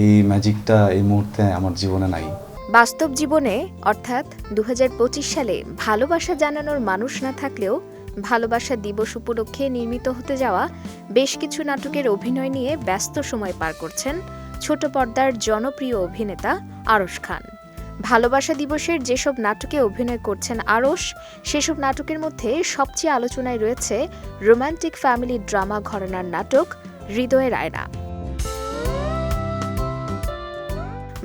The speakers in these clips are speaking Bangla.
এই ম্যাজিকটা এই মুহূর্তে আমার জীবনে নাই। বাস্তব জীবনে, অর্থাৎ দু সালে ভালোবাসা জানানোর মানুষ না থাকলেও ভালোবাসা দিবস উপলক্ষে নির্মিত হতে যাওয়া বেশ কিছু নাটকের অভিনয় নিয়ে ব্যস্ত সময় পার করছেন ছোট পর্দার জনপ্রিয় অভিনেতা আরশ খান। ভালোবাসা দিবসের যেসব নাটকে অভিনয় করছেন আরশ, সেসব নাটকের মধ্যে সবচেয়ে আলোচনায় রয়েছে রোমান্টিক ফ্যামিলি ড্রামা ঘরানার নাটক হৃদয়ের আয়না।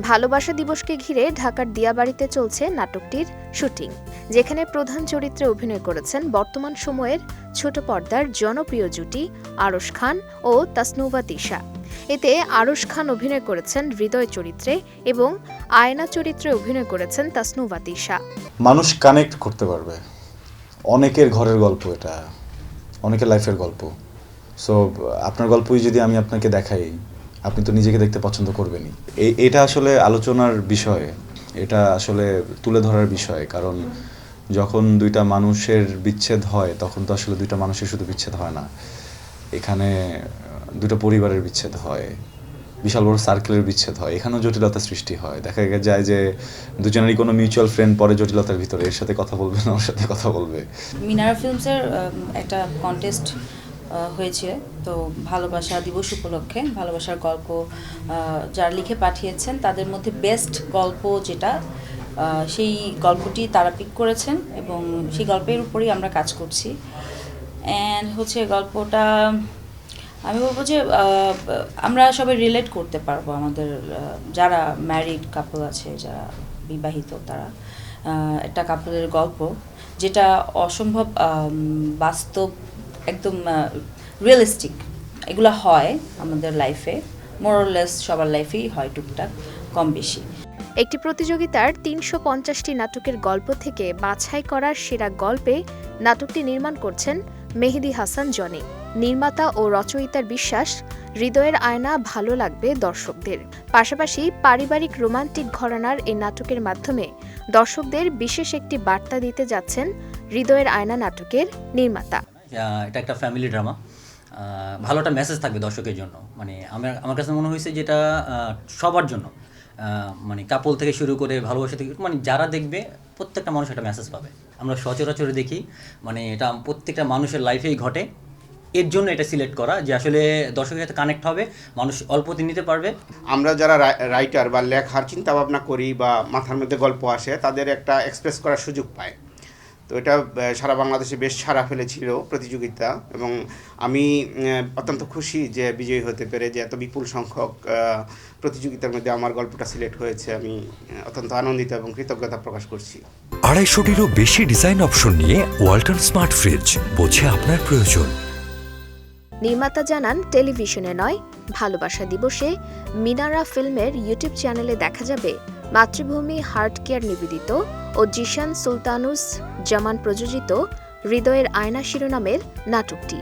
ভালোবাসা দিবসকে ঘিরে ঢাকার দিয়াবাড়িতে চলছে নাটকটির শুটিং, যেখানে প্রধান চরিত্রে অভিনয় করেছেন বর্তমান সময়ের ছোট পর্দার জনপ্রিয় জুটি আরশ খান ও তাসনুবা তিশা। এতে আরশ খান অভিনয় করেছেন হৃদয় চরিত্রে এবং আয়না চরিত্রে অভিনয় করেছেন তাসনুবা তিশা। মানুষ কানেক্ট করতে পারবে। অনেকের ঘরের গল্প এটা, অনেকের লাইফের গল্প। সো আপনার গল্পই যদি আমি আপনাকে দেখাই আপনি তো নিজেকে দেখতে পছন্দ করবেনই। এটা আসলে আলোচনার বিষয়। এটা আসলে তুলে ধরার বিষয়। কারণ যখন দুইটা মানুষের বিচ্ছেদ হয়, তখন তো আসলে দুইটা মানুষের শুধু বিচ্ছেদ হয় না। এখানে দুটো পরিবারের বিচ্ছেদ হয়। বিশাল বড় সার্কেলের বিচ্ছেদ হয়। এখানেও জটিলতা সৃষ্টি হয়। দেখা যায় যে, দুজনেরই কোনো মিউচুয়াল ফ্রেন্ড পরে জটিলতার ভিতরে। এর সাথে কথা বলবে না, ওর সাথে কথা বলবে। মিনারা ফিল্মসের একটা কন্টেস্ট হয়েছে। তো ভালোবাসা দিবস উপলক্ষে ভালোবাসার গল্প যারা লিখে পাঠিয়েছেন, তাদের মধ্যে বেস্ট গল্প যেটা সেই গল্পটি তারা পিক করেছেন এবং সেই গল্পের উপরেই আমরা কাজ করছি। অ্যান্ড হচ্ছে গল্পটা, আমি বলব যে আমরা সবাই রিলেট করতে পারব আমাদের যারা ম্যারিড কাপল আছে, যারা বিবাহিত তারা একটা কাপলের গল্প, যেটা অসম্ভব বাস্তব একদম রিয়েলিস্টিক এগুলো হয় আমাদের লাইফে মোরলেস সবার লাইফেই হয় টুকটাক কম বেশি একটি প্রতিযোগিতার তিনশো পঞ্চাশটি নাটকের গল্প থেকে বাছাই করার সেরা গল্পে নাটকটি নির্মাণ করছেন মেহেদি হাসান জনি। নির্মাতা ও রচয়িতার বিশ্বাস, হৃদয়ের আয়না ভালো লাগবে দর্শকদের। পাশাপাশি পারিবারিক রোমান্টিক ঘরানার এই নাটকের মাধ্যমে দর্শকদের বিশেষ একটি বার্তা দিতে যাচ্ছেন হৃদয়ের আয়না নাটকের নির্মাতা। এটা একটা ফ্যামিলি ড্রামা ভালো একটা মেসেজ থাকবে দর্শকের জন্য। মানে আমার আমার কাছে মনে হয়েছে যেটা সবার জন্য। মানে কাপল থেকে শুরু করে ভালোবাসা থেকে মানে যারা দেখবে, প্রত্যেকটা মানুষ একটা মেসেজ পাবে। আমরা সচরাচর দেখি মানে এটা প্রত্যেকটা মানুষের লাইফেই ঘটে। এর জন্য এটা সিলেক্ট করা, যে আসলে দর্শকের সাথে কানেক্ট হবে, মানুষ অল্পতে নিতে পারবে। আমরা যারা রাইটার বা লেখার চিন্তা ভাবনা করি বা মাথার মধ্যে গল্প আসে, তাদের একটা এক্সপ্রেস করার সুযোগ পায়। তো এটা সারা বাংলাদেশে বেশ সারা ফেলেছিল প্রতিযোগিতা এবং আমি অত্যন্ত খুশি যে বিজয়ী হতে পেরে যে এত বিপুল সংখ্যক প্রতিযোগিতার মধ্যে আমার গল্পটা সিলেক্ট হয়েছে। আমি অত্যন্ত আনন্দিত এবং কৃতজ্ঞতা প্রকাশ করছি। আড়াইশোটিরও বেশি ডিজাইন অপশন নিয়ে ওয়ালটন স্মার্ট ফ্রিজ বোঝে আপনার প্রয়োজন। নির্মাতা জানান টেলিভিশনে নয় ভালোবাসা দিবসে মিনারা ফিল্মের ইউটিউব চ্যানেলে দেখা যাবে মাতৃভূমি হার্ট কেয়ার নিবেদিত ও জিশান সুলতানুস জামান প্রযোজিত হৃদয়ের আয়না শিরোনামের নাটকটি।